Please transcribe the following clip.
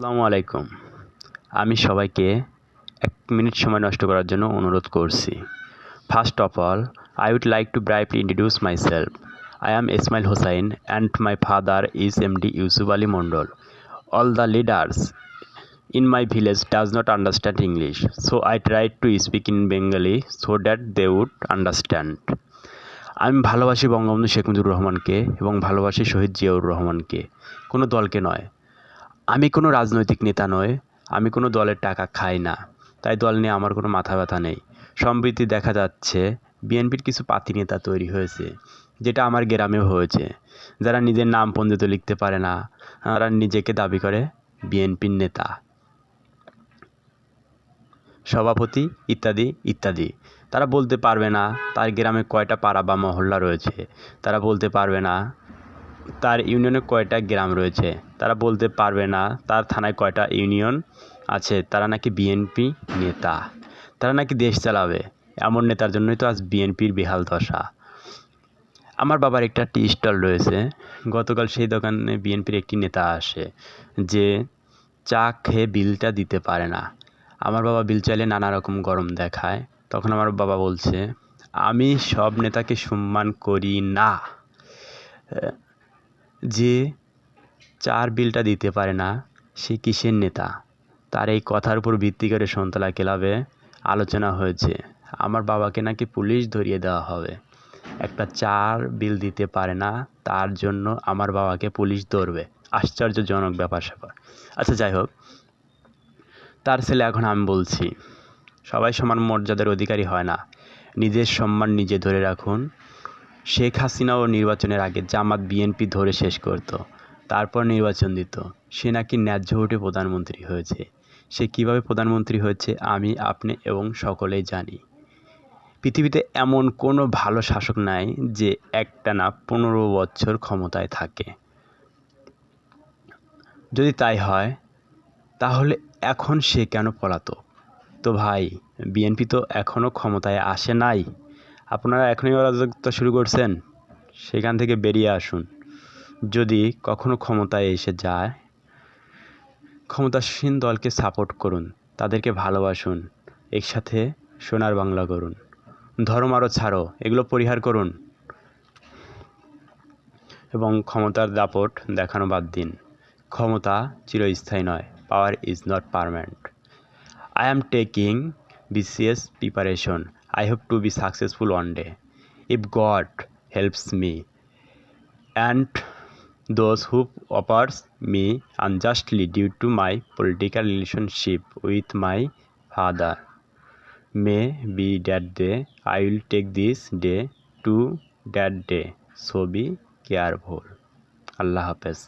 আসসালামু আলাইকুম। আমি সবাইকে এক মিনিট সময় নষ্ট করার জন্য অনুরোধ করছি। First of all I would like to brightly introduce my self I am Ismail Hossain and my father is M D Yusuf Ali Mondal all the leaders in my village does not understand English so I tried to speak in Bengali so that they would understand আমি ভালোবাসি বঙ্গবন্ধু শেখ মুজিবুর রহমানকে এবং ভালোবাসি শহীদ জিয়াউর রহমানকে। কোনো দলকে নয়। আমি কোনো রাজনৈতিক নেতা নয় আমি কোনো দলের টাকা খাই না, তাই দল নিয়ে আমার কোনো মাথা ব্যথা নেই। সম্প্রতি দেখা যাচ্ছে, বিএনপির কিছু পাতি নেতা তৈরি হয়েছে, যেটা আমার গ্রামেও হয়েছে। যারা নিজের নাম পঞ্জিত লিখতে পারে না, তারা নিজেকে দাবি করে বিএনপির নেতা। সভাপতি ইত্যাদি ইত্যাদি। তারা বলতে পারবে না, তার গ্রামে কয়টা পাড়া বা মহল্লা রয়েছে। তারা বলতে পারবে না তার ইউনিয়নে কয়টা গ্রাম রয়েছে? তারা বলতে পারবে না। তার থানায় কয়টা ইউনিয়ন আছে? তারা নাকি বিএনপি নেতা। তারা নাকি দেশ চালাবে? এমন নেতার জন্যই তো আজ বিএনপির বেহাল দশা। আমার বাবার একটা টি স্টল রয়েছে। গতকাল সেই দোকানে বিএনপির একটি নেতা আসে যে চা খেয়ে বিলটা দিতে পারে না। আমার বাবা বিল চাইলে নানা রকম গরম দেখায়। তখন আমার বাবা বলছে, আমি সব নেতাকে সম্মান করি না। যে চার বিলটা দিতে পারে না, সে কিসের নেতা? তার এই কথার উপর ভিত্তি করে সন্তলা ক্লাবে আলোচনা হয়েছে। আমার বাবাকে নাকি পুলিশ ধরিয়ে দেওয়া হবে। একটা চার বিল দিতে পারে না, তার জন্য আমার বাবাকে পুলিশ ধরবে। আশ্চর্যজনক ব্যাপার স্যাপার। আচ্ছা যাই হোক। তার ছেলে এখন আমি বলছি, সবাই সমান মর্যাদার অধিকারী হয় না। নিজের সম্মান নিজে ধরে রাখুন। শেখ হাসিনাও নির্বাচনের আগে জামাত বিএনপি ধরে শেষ করতো, তারপর নির্বাচন দিত। সে নাকি ন্যায্য ভোটে প্রধানমন্ত্রী হয়েছে। সে কীভাবে প্রধানমন্ত্রী হয়েছে আমি, আপনি এবং সকলেই জানি। পৃথিবীতে এমন কোনো ভালো শাসক নাই যে একটানা পনেরো বছর ক্ষমতায় থাকে। যদি তাই হয়, তাহলে এখন সে কেন পলাতক? তো ভাই, বিএনপি তো এখনও ক্ষমতায় আসে নাই। আপনারা এখনই অরাজকতা শুরু করছেন, সেখান থেকে বেরিয়ে আসুন। যদি কখনো ক্ষমতায় এসে যায়, ক্ষমতাসীন দলকে সাপোর্ট করুন, তাদেরকে ভালোবাসুন, একসাথে সোনার বাংলা করুন ধর্ম আরও ছাড়ো, এগুলো পরিহার করুন। এবং ক্ষমতার দাপট দেখানো বাদ দিন। ক্ষমতা চিরস্থায়ী নয় power is not permanent I am taking BCS preparation I hope to be successful one day if God helps me and those who offers me unjustly due to my political relationship with my father may be that day i will take this day to that day so be careful allah হাফেজ